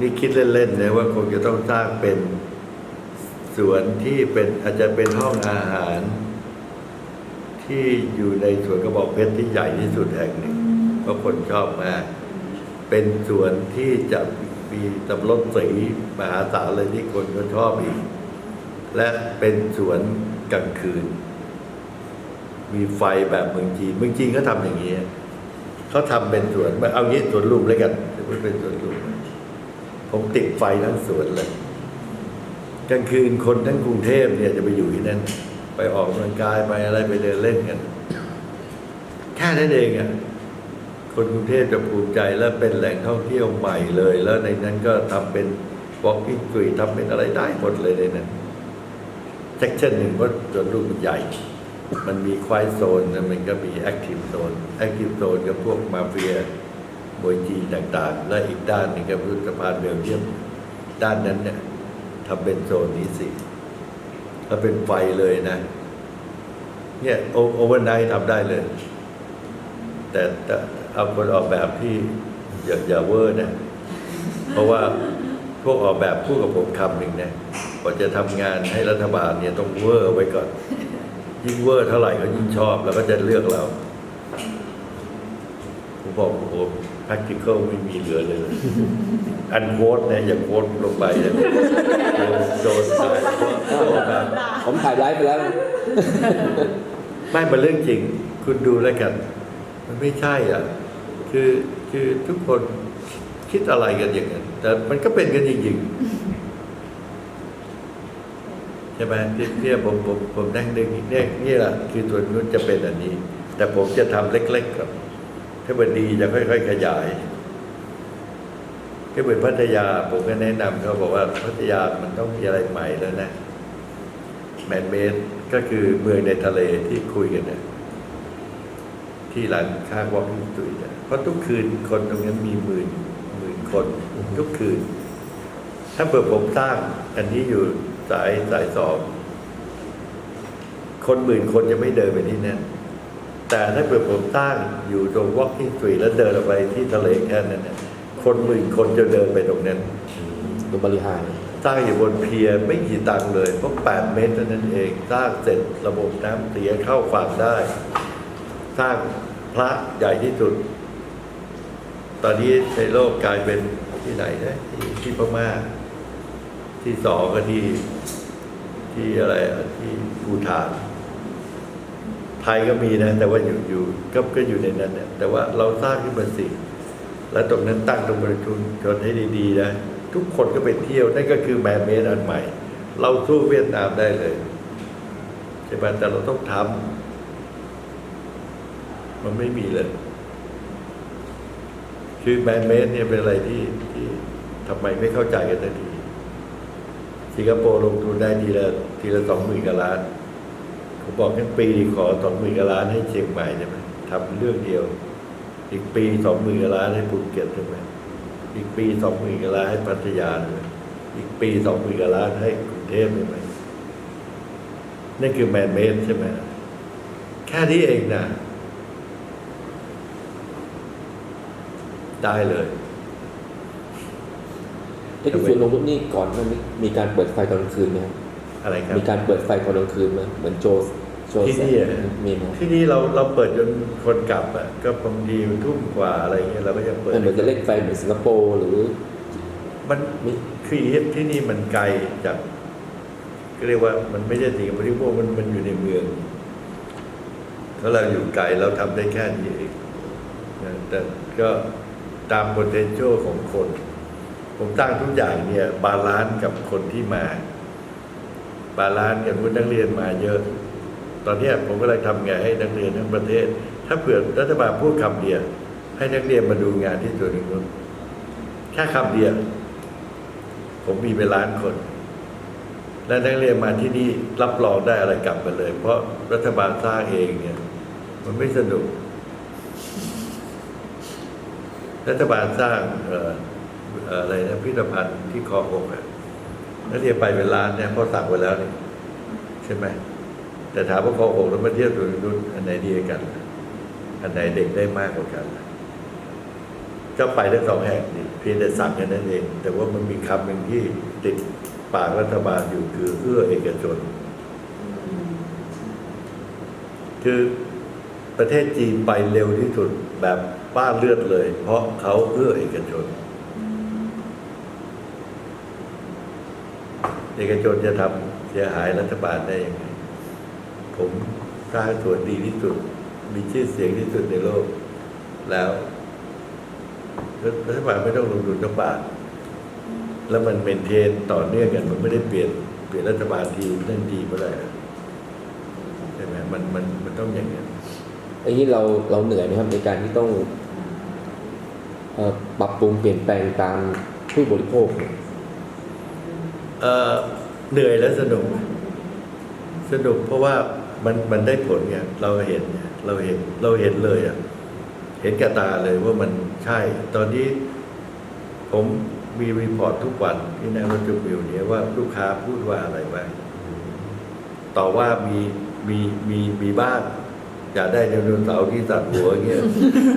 นี่คิดเล่นๆนะว่าคงจะต้องสร้างเป็นสวนที่เป็นอาจจะเป็นห้องอาหาร ที่อยู่ในสวนกระบอกเพชรที่ใหญ่ที่สุดแห่งหนึ่งเพราะคนชอบมาก เป็นสวนที่จะมีตำรถสีมหาศาลเลยที่คนก็ชอบอีก และเป็นสวนกลางคืน มีไฟแบบเมืองจีนเมืองจีนก็ทำอย่างนี้เขาทำเป็นสวนเอางี้สวนลุมเลยกันถือว่าเป็นสวนลุม ผมติดไฟทั้งสวนเลยกลางคืนคนทั้งกรุงเทพเนี่ยจะไปอยู่ที่นั่นไปออกกำลังกายไปอะไรไปเดินเล่นกัน แค่นั้นเองอะคนกรุงเทพจะภูมิใจและเป็นแหล่งท่องเที่ยวใหม่เลย แล้วในนั้นก็ทำเป็น walking street ทำเป็นอะไรได้หมดเลยในนั้นเซ็กชันหนึ่งก็จนรูปมันใหญ่ มันมีควายโซนมันก็มีแอคทีฟโซนแอคทีฟโซนกับพวกมาเฟีย มวยจีนต่างๆ และอีกด้านหนึงก็คือสะพานเบลเยียมด้านนั้นเนี่ยทำเป็นโซนนี้สิถ้าเป็นไฟเลยนะ เนี่ยโอเวอร์ไนท์ทำได้เลย แต่เอาคนออกแบบที่อย่าอย่าเวอร์นะ เพราะว่าพวกออกแบบพูดกับผมคำหนึ่งนะก่อนจะทำงานให้รัฐบาลเนี่ยต้องเวอร์ไว้ก่อน ยิ่งเวอร์เท่าไหร่ก็ยิ่งชอบแล้วก็จะเลือกเรา บอกโอ้โห practical ไม่มีเหลือเลย อันโค้ดเนี่ยอย่าโค้ดลงไปนะโดนตายเพราะเพราะออกแบบผมถ่ายไลฟ์ไปแล้วนะไม่เป็นเรื่องจริง คุณดูแล้วกัน มันไม่ใช่อะ คือคือทุกคนคิดอะไรกันอย่างนั้น แต่มันก็เป็นกันจริงๆใช่ไหมที่เนี่ยผมผมผมนั่งนึกเนี่ยนี่แหละคือตัวนู้นจะเป็นอันนี้ แต่ผมจะทำเล็กๆครับ ถ้ามันดีจะค่อย ๆ ขยายก็เหมือนพัทยาผมก็แนะนำเขาบอกว่าพัทยามันต้องมีอะไรใหม่แล้วนะแมนเมดก็คือเมืองในทะเลที่คุยกันเนี่ยที่หลังข้างวอล์กสตรีเพราะทุกคืนคนตรงนั้นมีหมื่นหมื่นคน ทุกคืน ถ้าเปิดผมสร้าง อันนี้อยู่สายสายสองคนหมื่นคนจะไม่เดินไปที่นั่น แต่ถ้าเปิดผมสร้างอยู่ตรง walking street แล้วเดินออกไปที่ทะเลแค่นั้นเนี่ยคนหมื่นคนจะเดินไปตรงนั้นดูบริหารสร้างอยู่บนเพียร์ไม่กี่ตังค์เลยเพราะ8เมตรเท่านั้นเองสร้างเสร็จระบบน้ำเสียเข้าฝั่งได้สร้างพระใหญ่ที่สุด ตอนนี้ในโลกกลายเป็นที่ไหนนะที่ที่พม่าที่สองก็ที่ที่อะไรอะที่ภูฐาน ไทยก็มีนะ แต่ว่าอยู่อยู่ก็ก็อยู่ในนั้นเนี่ยแต่ว่าเราสร้างขึ้นมาสิแล้วตรงนั้นตั้งตรงบริชุนชนให้ดีๆนะทุกคนก็ไปเที่ยวนั่นก็คือแมนเมดอันใหม่ เราสู้เวียดนามได้เลยใช่ไหมแต่เราต้องทำมันไม่มีเลยคือแมนเมดเนี่ยเป็นอะไรที่ที่ทำไมไม่เข้าใจกันสักทีสิงคโปร์ลงทุนได้ทีละทีละสองหมื่นกว่าล้าน ผมบอกทั้งปีขอสองหมื่นกว่าล้านให้เชียงใหม่ใช่ไหมทำเรื่องเดียว อีกปีสองหมื่นกว่าล้านให้ภูเก็ตใช่ไหมอีกปีสองหมื่นกว่าล้านให้พัทยาใช่ไหมอีกปีสองหมื่นกว่าล้านให้กรุงเทพใช่ไหมนั่นคือแมนเมดใช่ไหมแค่นี้เองนะได้เลยไอ้ที่สวนนงนุษย์นี่ก่อนมันมีการเปิดไฟตอนกลางคืนไหมครับ อะไรครับ มีการเปิดไฟตอนกลางคืนไหมเหมือนโจโจที่แสนี่งอะมีไหมที่นี่เราเราเปิดจนคนกลับอะก็บางทีทุ่มกว่าอะไรเงี้ยเราก็ยังเปิดมันเหมือนจะเล่นไฟเหมือนสิงคโปร์หรือ มันมีคือที่นี่มันไกลจากก็เรียกว่ามันไม่ใช่สิงคโปร์ที่พวกมันมันอยู่ในเมืองถ้าเราอยู่ไกลเราทำได้แค่นี้เองนะแต่ก็ตาม potential ของคน ผมตั้งทุกอย่างเนี่ยบาลานซ์กับคนที่มา บาลานซ์กับผู้นักเรียนมาเยอะ ตอนนี้ผมก็เลยทำไงให้นักเรียนทั้งประเทศ ถ้าเผื่อรัฐบาลพูดคำเดียวให้นักเรียนมาดูงานที่ตัวหนึ่งนู้นแค่คำเดียวผมมีเป็นล้านคน และนักเรียนมาที่นี่รับรองได้อะไรกลับมาเลย เพราะรัฐบาลสร้างเองเนี่ย มันไม่สนุก รัฐบาลสร้างอออะไรนะพิพิธภัณฑ์ที่คอหกอะ นักเรียนไปเป็นล้านเนี่ยเพราสั่งไว้แล้วนี่ใช่ไหมแต่ถามว่าคลอหกแล้วมาเทียบตัวนู้นอันไหนดีกัน อันไหนเด็กได้มากกว่ากันก็ไปได้สองแห่งนี่เพียงแต่สั่งแค่นั้นเอง แต่ว่ามันมีคำหนึ่งที่ติดปากรัฐบาลอยู่คือเอื้อเอกชน คือประเทศจีนไปเร็วที่สุดแบบป้าเลือดเลย เพราะเขาเอื้อเอกชน เอกชนจะทำเสียหายรัฐบาลได้ยังไงผมสร้างส่วนดีที่สุด มีชื่อเสียงที่สุดในโลก แล้วรัฐบาลไม่ต้องลงทุนสักบาทแล้วมันเมนเทนต่อเนื่องกัน มันไม่ได้เปลี่ยนเปลี่ยนรัฐบาลทีเล่นทีเมื่อไหร่ใช่ไหมมันมันมันต้องอย่างนี้อันนี้เราเราเหนื่อยไหมครับในการที่ต้องอปรับปรุงเปลี่ยนแปลงตามผู้บริโภคเนี่ย เหนื่อยและสนุก สนุกเพราะว่ามันมันได้ผลไงเราเห็นเราเห็นเราเห็นเลยอะเห็นกับตาเลยว่ามันใช่ ตอนนี้ผมมีรีพอร์ตทุกวันที่ในรถจุบิวเนี่ยว่าลูกค้าพูดว่าอะไรบ้างต่อว่ามีมีมีมีบ้างอยากได้ไดโนเสาร์ที่ตัดหัวเงี้ย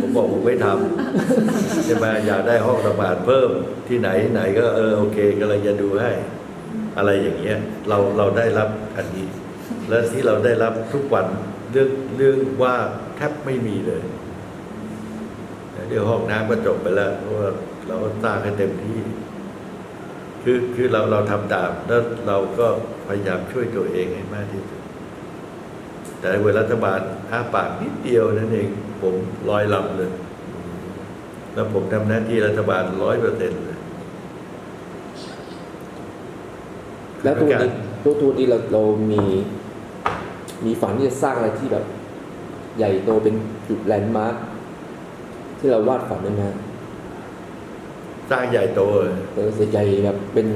ผมบอกผมไม่ทำใช่ไหมอยากได้ห้องระบาดเพิ่มที่ไหนไหนก็เออโอเคกำลังจะดูให้ อะไรอย่างเงี้ยเราเราได้รับอันนี้ และที่เราได้รับทุกวันเรื่องเรื่องว่าแทบไม่มีเลยเดี๋ยวห้องน้ำก็จบไปแล้วเพราะว่าเราก็สร้างให้เต็มที่ คือคือเราเราทำตามแล้วเราก็พยายามช่วยตัวเองให้มากที่สุดแต่เวลารัฐบาลอ้าปากนิดเดียวนั่นเอง ผมลอยลำเลย แล้วผมทำหน้าที่รัฐบาลร้อยเปอร์เซ็นต์เลย แล้วตัวนี้ตัวตัวนี้เราเรามีมีฝันที่จะสร้างอะไรที่แบบ ใหญ่โตเป็นจุดแลนด์มาร์คที่เราวาดฝันได้ไหมฮะสร้างใหญ่โตเลยเออใหญ่แบบเป็น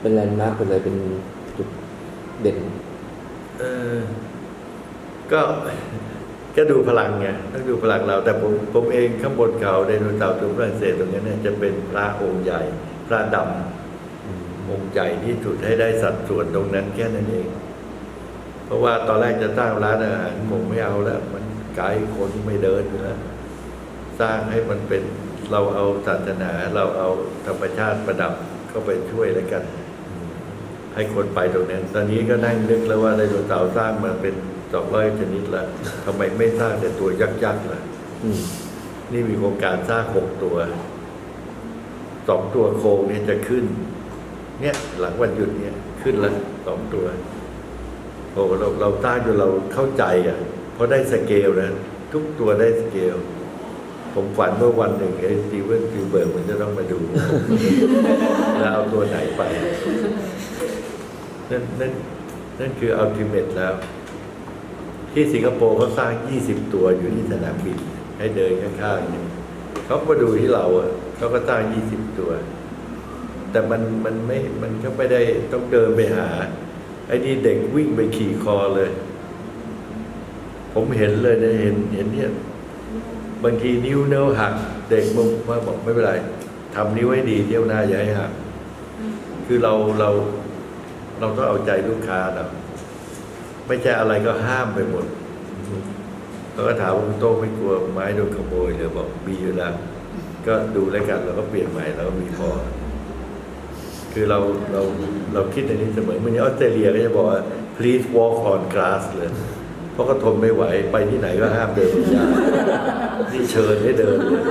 เป็นแลนด์มาร์คไปเลยเป็นจุดเด่น เออ ก็ก็ดูพลังไงต้องดูพลังเรา แต่ผมผมเองข้างบนเขาไดโนเสาร์ตัวฝรั่งเศสตรงนี้เนี่ยจะเป็นพระองค์ใหญ่ พระดำ องค์ใหญ่ที่สุดให้ได้สัดส่วนตรงนั้นแค่นั้นเอง เพราะว่าตอนแรกจะสร้างร้านอาหารผมไม่เอาแล้ว มันไกลคนไม่เดินอยู่แล้วสร้างให้มันเป็นเราเอาศาสนา เราเอาธรรมชาติประดับเข้าไปช่วยแล้วกัน ให้คนไปตรงนั้น ตอนนี้ก็นั่งนึกแล้วว่าไดโนเสาร์สร้างมาเป็นสองร้อยชนิดแล้วทำไมไม่สร้างแต่ตัวยักษ์ๆล่ะอืมนี่มีโครงการสร้างหกตัวสองตัวโครงเนี่ยจะขึ้น เนี่ยหลังวันหยุดเนี่ยขึ้นล้วสองตัวโอ้เราเราสร้างจนเราเข้าใจอะเพราะได้สเกลนะทุกตัวได้สเกล ผมฝันว่าวันหนึ่งไอ้สตีเวนฟิลเบิร์กมันจะต้องมาดู แล้วเอาตัวไหนไป นั่นนั่นนั่นคืออัลติเมทแล้ว ที่สิงคโปร์เขาสร้าง 20 ตัวอยู่ที่สนามบิน ให้เดินข้างๆเนี่ยเขาก็มาดูที่เราอะเขาก็สร้าง 20 ตัว แต่มันมันไม่มันก็ไม่ได้ต้องเดินไปหา ไอ้นี่เด็กวิ่งไปขี่คอเลย ผมเห็นเลยนะเห็นเห็นเนี่ยบางทีนิ้วเนื้อหัก เด็กมึงมาบอกไม่เป็นไรทำนิ้วให้ดีเที่ยวหน้าอย่าให้หักคือเราเราเราต้องเอาใจลูกค้าเราไม่ใช่อะไรก็ห้ามไปหมดเขาก็ถามว่าคุณโต้ไม่กลัวไม้โดนขโมยหรือบอกมีอยู่แล้วก็ดูแลกันเราก็เปลี่ยนใหม่เราก็มีพอ คือเราเราเราคิดในนี้เสมอเมื่อนออสเตรเลียก็จะบอกว่า please walk on grass เลย เพราะก็ทนไม่ไหวไปที่ไหนก็ห้ามเดินบนหญ้านี่เชิญให้เดินเลย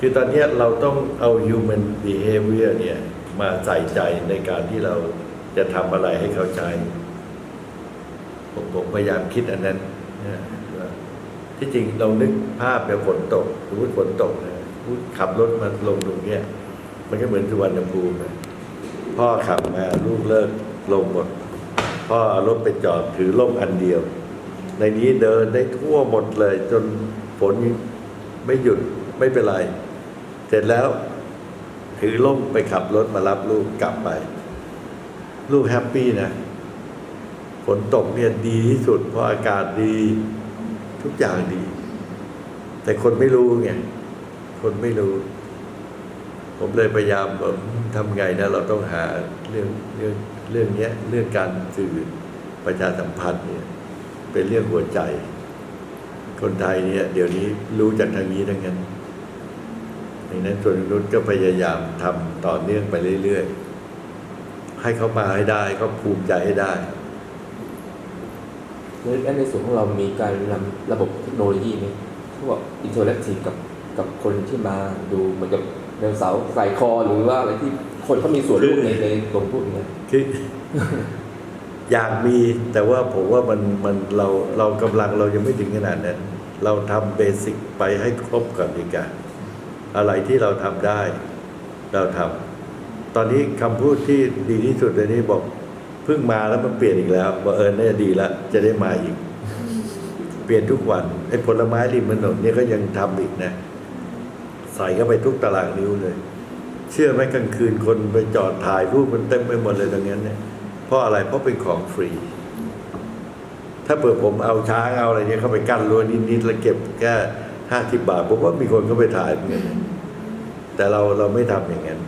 คือตอนนี้เราต้องเอา human behavior เนี่ยมาใส่ใจในการที่เราจะทำอะไรให้เขาใช้ผมผมพยายามคิดอันนั้นที่จริงเรานึกภาพแบบฝนตกสมมติฝนตกนะขับรถมาลงตรงเนี้ย มันก็เหมือนสุวรรณภูมินะพ่อขับมาลูกเลิกลงหมด พ่อเอารถไปจอดถือร่มอันเดียว ในนี้เดินได้ทั่วหมดเลย จนฝนไม่หยุดไม่เป็นไร เสร็จแล้ว ถือร่มไปขับรถมารับลูกกลับไป ลูกแฮปปี้นะฝนตกเนี่ยดีที่สุดเพราะอากาศดี ทุกอย่างดี แต่คนไม่รู้ไงคนไม่รู้ ผมเลยพยายามแบบทำไงนะเราต้องหาเรื่องเรื่องเรื่องเนี้ยเรื่องการสื่อประชาสัมพันธ์เนี่ยเป็นเรื่องหัวใจ คนไทยเนี่ย เดี๋ยวนี้รู้จากทางนี้ทั้งนั้นดังนั้นส่วนนุชก็พยายามทำต่อเนื่องไปเรื่อยๆ ให้เขามาให้ได้เขาภูมิใจให้ได้และในส่วนของเรามีการนำระบบเทคโนโลยีไหมที่ว่าอินเทอร์แอคทีฟกับกับคนที่มาดูเหมือนกับ เดลเสาร์ใส่คอหรือว่าอะไรที่คนเขามีส่วนร่วมในในตรงพวกนี้คืออยากมีแต่ว่าผมว่ามันมันเราเรากำลังเรายังไม่ถึงขนาดนั้นเราทำเบสิกไปให้ครบก่อนดีกว่าอะไรที่เราทำได้ เราทำตอนนี้คำพูดที่ดีที่สุดเลยนี่บอกเพิ่งมาแล้วมันเปลี่ยนอีกแล้วบอกเออเนี่ยดีแล้วจะได้มาอีก เปลี่ยนทุกวันไอ้ผลไม้ริมถนนเนี่ยก็ยังทำอีกนะ ใส่เข้าไปทุกตารางนิ้วเลย เชื่อไหมกลางคืนคนไปจอดถ่ายรูปมันเต็มไปหมดเลยตรงนั้นเนี่ยเพราะอะไรเพราะเป็นของฟรี ถ้าเปิดผมเอาช้างเอาอะไรเนี่ยเข้าไปกั้นรั้วนิดๆแล้วเก็บแค่ห้าสิบบาทผมว่ามีคนเข้าไปถ่ายเหมือนกันนแต่เราเราไม่ทำอย่างนั้น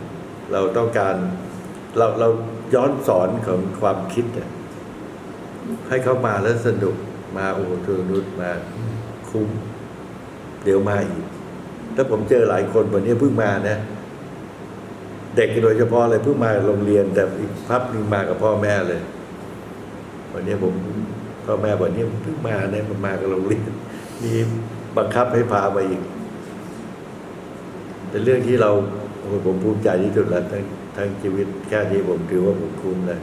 เราต้องการเราเราย้อนสอนของความคิดเนี่ยให้เขามาแล้วสนุกมาโอ้โหเธอนุชมาคุ้ม เดี๋ยวมาอีก แล้วผมเจอหลายคนวันนี้เพิ่งมานะ เด็กโดยเฉพาะเลยเพิ่งมาโรงเรียน แต่อีกพับหนึงมากับพ่อแม่เลย วันนี้ผมพ่อแม่วันนี้เพิ่งมาเนี่ยมันมากับโรงเรียนมีบังคับให้พาไปอีก เป็นเรื่องที่เราโอ้โหผมภูมิใจที่สุดแล้วทั้งทั้งชีวิตแค่นี้ผมถือว่าผมคุ้มเลย